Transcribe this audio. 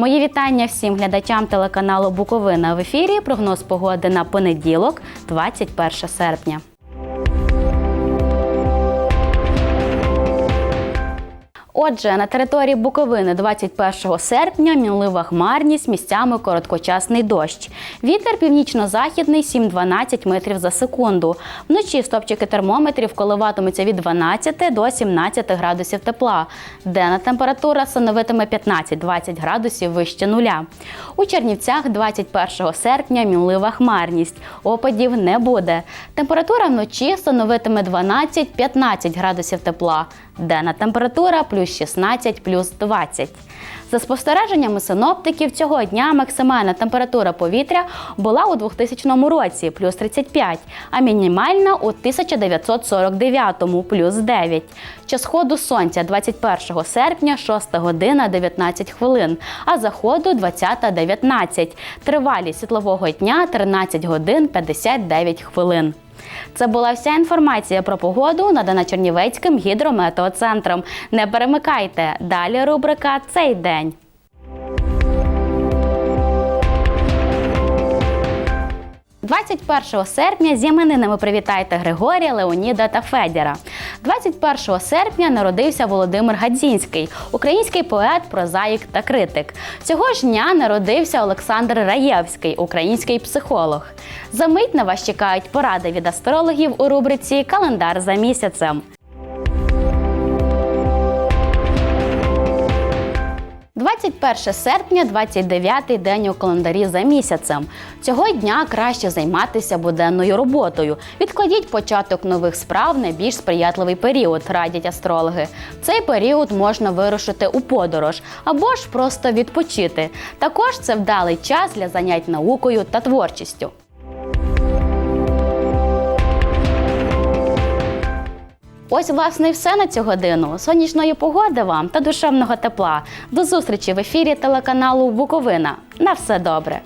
Мої вітання всім глядачам телеканалу Буковина в ефірі. Прогноз погоди на понеділок, 21 серпня. Отже, на території Буковини 21 серпня мінлива хмарність, місцями короткочасний дощ. Вітер північно-західний 7-12 метрів за секунду. Вночі стопчики термометрів коливатимуться від 12 до 17 градусів тепла. Денна температура становитиме 15-20 градусів вище нуля. У Чернівцях 21 серпня мінлива хмарність. Опадів не буде. Температура вночі становитиме 12-15 градусів тепла. Денна температура плюс 16, плюс 20. За спостереженнями синоптиків, цього дня максимальна температура повітря була у 2000 році плюс 35, а мінімальна у 1949-му плюс 9. Час ходу сонця 21 серпня 6 година 19 хвилин, а заходу 20.19. Тривалість світлового дня 13 годин 59 хвилин. Це була вся інформація про погоду, надана Чернівецьким гідрометеоцентром. Не перемикайте. Далі рубрика Цей день. «21 серпня з іменинами привітайте Григорія, Леоніда та Федіра. 21 серпня народився Володимир Гадзінський, український поет, прозаїк та критик. Цього ж дня народився Олександр Раєвський, український психолог. За мить на вас чекають поради від астрологів у рубриці Календар за місяцем. 21 серпня, 29-й день у календарі за місяцем. Цього дня краще займатися буденною роботою. Відкладіть початок нових справ на більш сприятливий період, радять астрологи. Цей період можна вирушити у подорож або ж просто відпочити. Також це вдалий час для занять наукою та творчістю. Ось, власне, і все на цю годину. Сонячної погоди вам та душевного тепла. До зустрічі в ефірі телеканалу Буковина. На все добре.